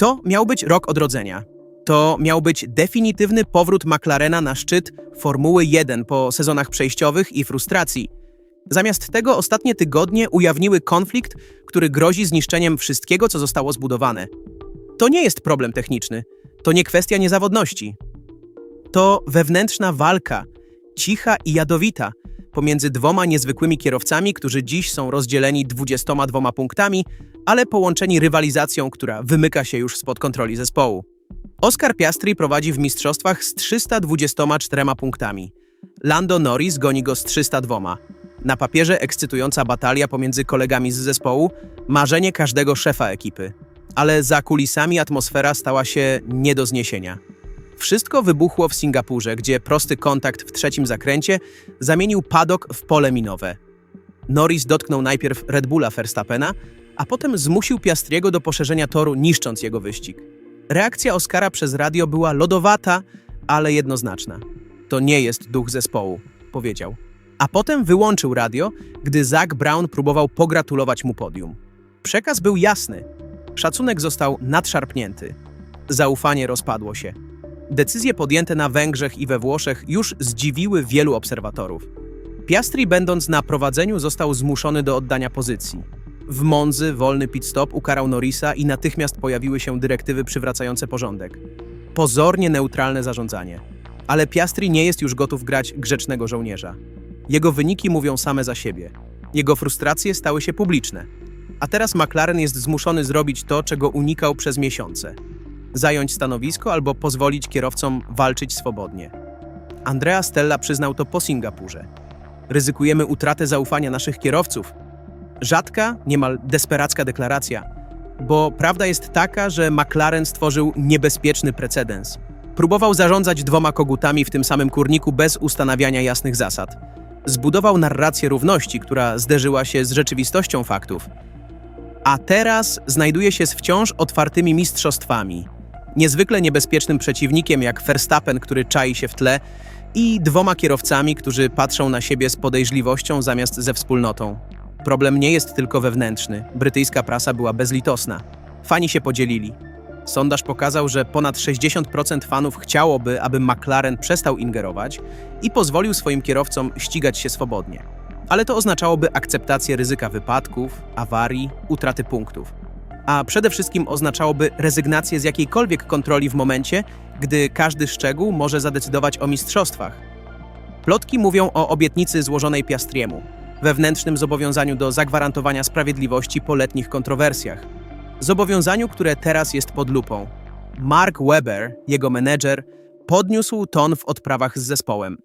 To miał być rok odrodzenia. To miał być definitywny powrót McLarena na szczyt Formuły 1 po sezonach przejściowych i frustracji. Zamiast tego ostatnie tygodnie ujawniły konflikt, który grozi zniszczeniem wszystkiego, co zostało zbudowane. To nie jest problem techniczny, to nie kwestia niezawodności. To wewnętrzna walka, cicha i jadowita, pomiędzy dwoma niezwykłymi kierowcami, którzy dziś są rozdzieleni 22 punktami, ale połączeni rywalizacją, która wymyka się już spod kontroli zespołu. Oscar Piastri prowadzi w mistrzostwach z 324 punktami. Lando Norris goni go z 302. Na papierze ekscytująca batalia pomiędzy kolegami z zespołu, marzenie każdego szefa ekipy. Ale za kulisami atmosfera stała się nie do zniesienia. Wszystko wybuchło w Singapurze, gdzie prosty kontakt w trzecim zakręcie zamienił padok w pole minowe. Norris dotknął najpierw Red Bulla Verstappena, a potem zmusił Piastriego do poszerzenia toru, niszcząc jego wyścig. Reakcja Oscara przez radio była lodowata, ale jednoznaczna. To nie jest duch zespołu, powiedział. A potem wyłączył radio, gdy Zach Brown próbował pogratulować mu podium. Przekaz był jasny. Szacunek został nadszarpnięty. Zaufanie rozpadło się. Decyzje podjęte na Węgrzech i we Włoszech już zdziwiły wielu obserwatorów. Piastri, będąc na prowadzeniu, został zmuszony do oddania pozycji. W Monzy wolny pit stop ukarał Norrisa i natychmiast pojawiły się dyrektywy przywracające porządek. Pozornie neutralne zarządzanie. Ale Piastri nie jest już gotów grać grzecznego żołnierza. Jego wyniki mówią same za siebie. Jego frustracje stały się publiczne. A teraz McLaren jest zmuszony zrobić to, czego unikał przez miesiące. Zająć stanowisko albo pozwolić kierowcom walczyć swobodnie. Andrea Stella przyznał to po Singapurze. Ryzykujemy utratę zaufania naszych kierowców. Rzadka, niemal desperacka deklaracja, bo prawda jest taka, że McLaren stworzył niebezpieczny precedens. Próbował zarządzać dwoma kogutami w tym samym kurniku bez ustanawiania jasnych zasad. Zbudował narrację równości, która zderzyła się z rzeczywistością faktów. A teraz znajduje się z wciąż otwartymi mistrzostwami, niezwykle niebezpiecznym przeciwnikiem jak Verstappen, który czai się w tle, i dwoma kierowcami, którzy patrzą na siebie z podejrzliwością zamiast ze wspólnotą. Problem nie jest tylko wewnętrzny. Brytyjska prasa była bezlitosna. Fani się podzielili. Sondaż pokazał, że ponad 60% fanów chciałoby, aby McLaren przestał ingerować i pozwolił swoim kierowcom ścigać się swobodnie. Ale to oznaczałoby akceptację ryzyka wypadków, awarii, utraty punktów. A przede wszystkim oznaczałoby rezygnację z jakiejkolwiek kontroli w momencie, gdy każdy szczegół może zadecydować o mistrzostwach. Plotki mówią o obietnicy złożonej Piastriemu, wewnętrznym zobowiązaniu do zagwarantowania sprawiedliwości po letnich kontrowersjach. Zobowiązaniu, które teraz jest pod lupą. Mark Webber, jego menedżer, podniósł ton w odprawach z zespołem.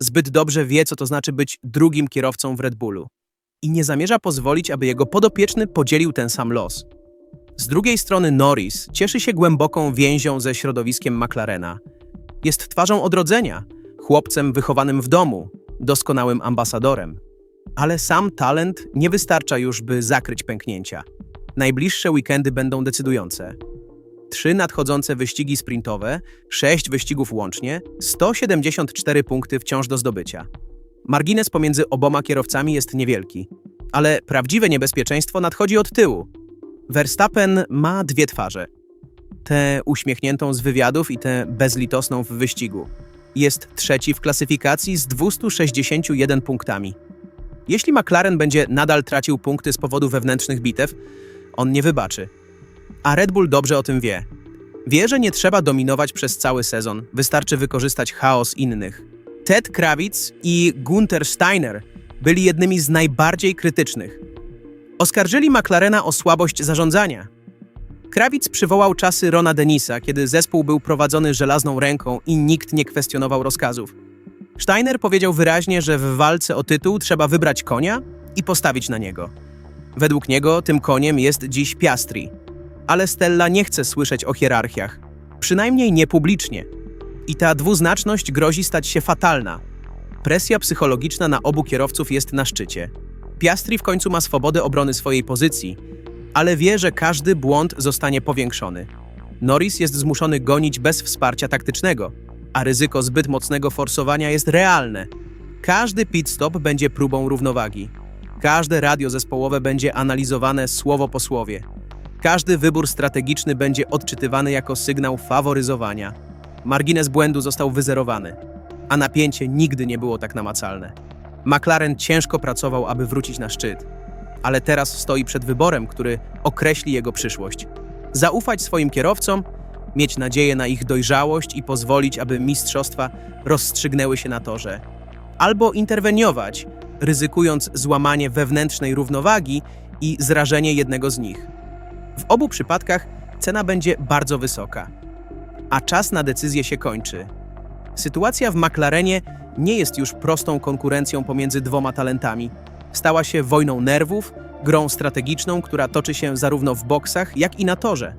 Zbyt dobrze wie, co to znaczy być drugim kierowcą w Red Bullu. I nie zamierza pozwolić, aby jego podopieczny podzielił ten sam los. Z drugiej strony Norris cieszy się głęboką więzią ze środowiskiem McLarena. Jest twarzą odrodzenia, chłopcem wychowanym w domu, doskonałym ambasadorem. Ale sam talent nie wystarcza już, by zakryć pęknięcia. Najbliższe weekendy będą decydujące. Trzy nadchodzące wyścigi sprintowe, sześć wyścigów łącznie, 174 punkty wciąż do zdobycia. Margines pomiędzy oboma kierowcami jest niewielki, ale prawdziwe niebezpieczeństwo nadchodzi od tyłu. Verstappen ma dwie twarze. Tę uśmiechniętą z wywiadów i tę bezlitosną w wyścigu. Jest trzeci w klasyfikacji z 261 punktami. Jeśli McLaren będzie nadal tracił punkty z powodu wewnętrznych bitew, on nie wybaczy. A Red Bull dobrze o tym wie. Wie, że nie trzeba dominować przez cały sezon, wystarczy wykorzystać chaos innych. Ted Kravitz i Gunther Steiner byli jednymi z najbardziej krytycznych. Oskarżyli McLarena o słabość zarządzania. Kravitz przywołał czasy Rona Denisa, kiedy zespół był prowadzony żelazną ręką i nikt nie kwestionował rozkazów. Steiner powiedział wyraźnie, że w walce o tytuł trzeba wybrać konia i postawić na niego. Według niego tym koniem jest dziś Piastri. Ale Stella nie chce słyszeć o hierarchiach, przynajmniej nie publicznie. I ta dwuznaczność grozi stać się fatalna. Presja psychologiczna na obu kierowców jest na szczycie. Piastri w końcu ma swobodę obrony swojej pozycji, ale wie, że każdy błąd zostanie powiększony. Norris jest zmuszony gonić bez wsparcia taktycznego, a ryzyko zbyt mocnego forsowania jest realne. Każdy pit stop będzie próbą równowagi. Każde radio zespołowe będzie analizowane słowo po słowie. Każdy wybór strategiczny będzie odczytywany jako sygnał faworyzowania. Margines błędu został wyzerowany, a napięcie nigdy nie było tak namacalne. McLaren ciężko pracował, aby wrócić na szczyt, ale teraz stoi przed wyborem, który określi jego przyszłość. Zaufać swoim kierowcom, mieć nadzieję na ich dojrzałość i pozwolić, aby mistrzostwa rozstrzygnęły się na torze. Albo interweniować, ryzykując złamanie wewnętrznej równowagi i zrażenie jednego z nich. W obu przypadkach cena będzie bardzo wysoka, a czas na decyzję się kończy. Sytuacja w McLarenie nie jest już prostą konkurencją pomiędzy dwoma talentami. Stała się wojną nerwów, grą strategiczną, która toczy się zarówno w boksach, jak i na torze.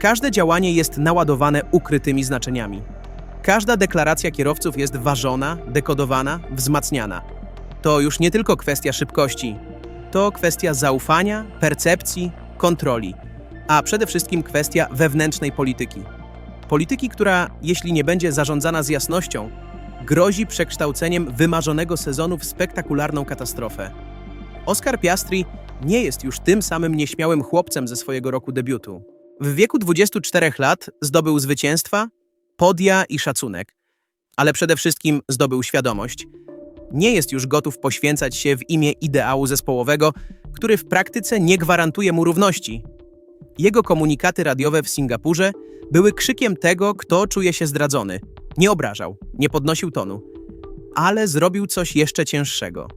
Każde działanie jest naładowane ukrytymi znaczeniami. Każda deklaracja kierowców jest ważona, dekodowana, wzmacniana. To już nie tylko kwestia szybkości, to kwestia zaufania, percepcji, kontroli, a przede wszystkim kwestia wewnętrznej polityki. Polityki, która, jeśli nie będzie zarządzana z jasnością, grozi przekształceniem wymarzonego sezonu w spektakularną katastrofę. Oscar Piastri nie jest już tym samym nieśmiałym chłopcem ze swojego roku debiutu. W wieku 24 lat zdobył zwycięstwa, podia i szacunek, ale przede wszystkim zdobył świadomość. Nie jest już gotów poświęcać się w imię ideału zespołowego, który w praktyce nie gwarantuje mu równości. Jego komunikaty radiowe w Singapurze były krzykiem tego, kto czuje się zdradzony. Nie obrażał, nie podnosił tonu, ale zrobił coś jeszcze cięższego.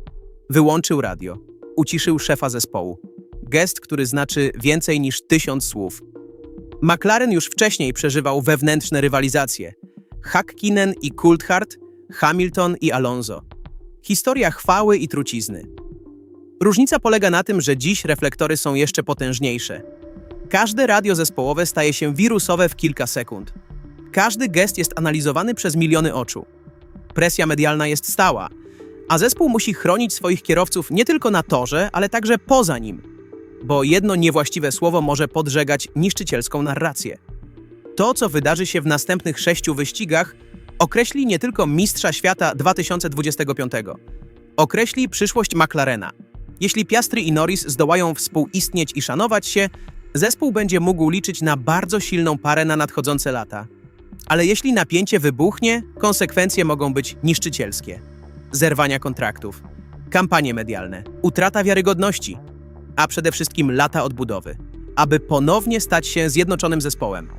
Wyłączył radio, uciszył szefa zespołu. Gest, który znaczy więcej niż tysiąc słów. McLaren już wcześniej przeżywał wewnętrzne rywalizacje. Hakkinen i Coulthard, Hamilton i Alonso. Historia chwały i trucizny. Różnica polega na tym, że dziś reflektory są jeszcze potężniejsze. Każde radio zespołowe staje się wirusowe w kilka sekund. Każdy gest jest analizowany przez miliony oczu. Presja medialna jest stała, a zespół musi chronić swoich kierowców nie tylko na torze, ale także poza nim, bo jedno niewłaściwe słowo może podżegać niszczycielską narrację. To, co wydarzy się w następnych sześciu wyścigach, określi nie tylko mistrza świata 2025, określi przyszłość McLarena. Jeśli Piastri i Norris zdołają współistnieć i szanować się, zespół będzie mógł liczyć na bardzo silną parę na nadchodzące lata. Ale jeśli napięcie wybuchnie, konsekwencje mogą być niszczycielskie. Zerwania kontraktów, kampanie medialne, utrata wiarygodności, a przede wszystkim lata odbudowy, aby ponownie stać się zjednoczonym zespołem.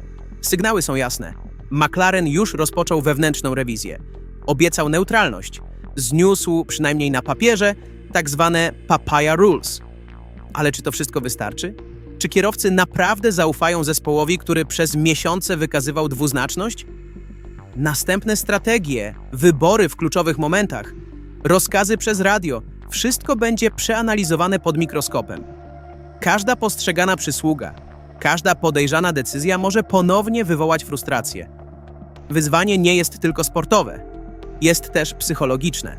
Sygnały są jasne. McLaren już rozpoczął wewnętrzną rewizję. Obiecał neutralność. Zniósł, przynajmniej na papierze, tak zwane papaya rules. Ale czy to wszystko wystarczy? Czy kierowcy naprawdę zaufają zespołowi, który przez miesiące wykazywał dwuznaczność? Następne strategie, wybory w kluczowych momentach, rozkazy przez radio wszystko będzie przeanalizowane pod mikroskopem. Każda postrzegana przysługa, każda podejrzana decyzja może ponownie wywołać frustrację. Wyzwanie nie jest tylko sportowe, jest też psychologiczne.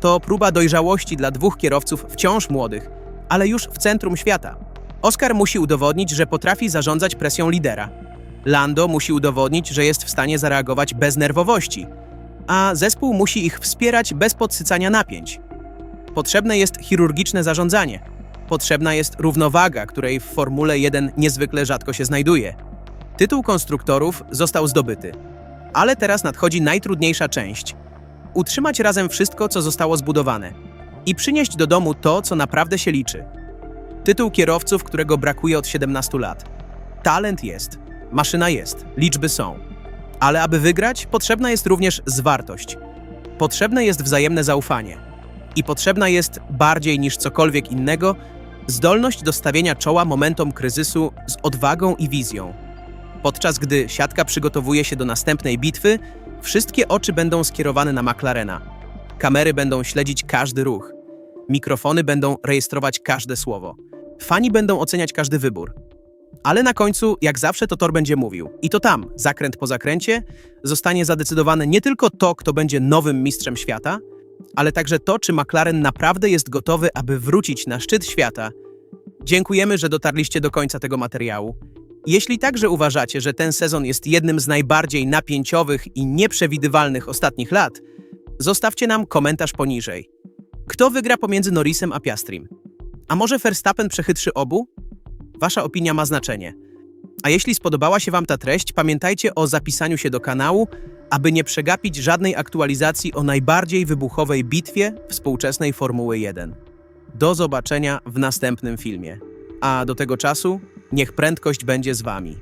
To próba dojrzałości dla dwóch kierowców wciąż młodych, ale już w centrum świata. Oscar musi udowodnić, że potrafi zarządzać presją lidera. Lando musi udowodnić, że jest w stanie zareagować bez nerwowości, a zespół musi ich wspierać bez podsycania napięć. Potrzebne jest chirurgiczne zarządzanie. Potrzebna jest równowaga, której w Formule 1 niezwykle rzadko się znajduje. Tytuł konstruktorów został zdobyty. Ale teraz nadchodzi najtrudniejsza część. Utrzymać razem wszystko, co zostało zbudowane. I przynieść do domu to, co naprawdę się liczy. Tytuł kierowców, którego brakuje od 17 lat. Talent jest, maszyna jest, liczby są. Ale aby wygrać, potrzebna jest również zwartość. Potrzebne jest wzajemne zaufanie. I potrzebna jest, bardziej niż cokolwiek innego, zdolność do stawienia czoła momentom kryzysu z odwagą i wizją. Podczas gdy siatka przygotowuje się do następnej bitwy, wszystkie oczy będą skierowane na McLarena. Kamery będą śledzić każdy ruch. Mikrofony będą rejestrować każde słowo. Fani będą oceniać każdy wybór. Ale na końcu, jak zawsze, to Tor będzie mówił. I to tam, zakręt po zakręcie, zostanie zadecydowane nie tylko to, kto będzie nowym mistrzem świata, ale także to, czy McLaren naprawdę jest gotowy, aby wrócić na szczyt świata. Dziękujemy, że dotarliście do końca tego materiału. Jeśli także uważacie, że ten sezon jest jednym z najbardziej napięciowych i nieprzewidywalnych ostatnich lat, zostawcie nam komentarz poniżej. Kto wygra pomiędzy Norrisem a Piastrim? A może Verstappen przechytrzy obu? Wasza opinia ma znaczenie. A jeśli spodobała się Wam ta treść, pamiętajcie o zapisaniu się do kanału, aby nie przegapić żadnej aktualizacji o najbardziej wybuchowej bitwie współczesnej Formuły 1. Do zobaczenia w następnym filmie. A do tego czasu niech prędkość będzie z Wami.